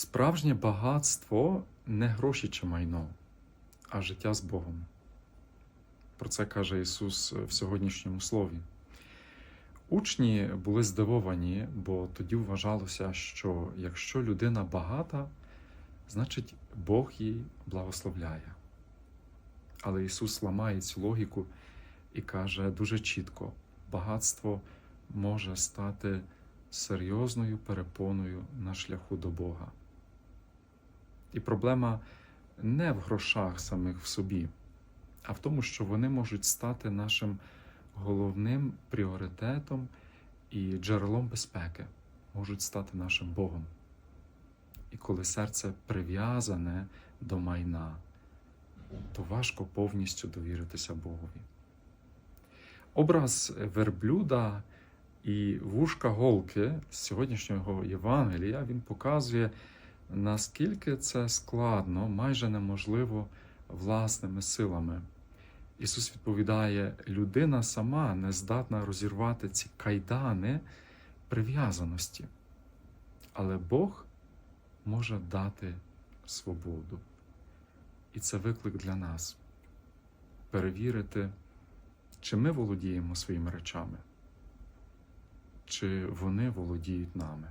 Справжнє багатство не гроші чи майно, а життя з Богом. Про це каже Ісус в сьогоднішньому слові. Учні були здивовані, бо тоді вважалося, що якщо людина багата, значить Бог їй благословляє. Але Ісус ламає цю логіку і каже дуже чітко: багатство може стати серйозною перепоною на шляху до Бога. І проблема не в грошах самих в собі, а в тому, що вони можуть стати нашим головним пріоритетом і джерелом безпеки, можуть стати нашим Богом. І коли серце прив'язане до майна, то важко повністю довіритися Богові. Образ верблюда і вушка голки з сьогоднішнього Євангелія він показує, наскільки це складно, майже неможливо власними силами. Ісус відповідає, людина сама не здатна розірвати ці кайдани прив'язаності, але Бог може дати свободу. І це виклик для нас перевірити, чи ми володіємо своїми речами, чи вони володіють нами.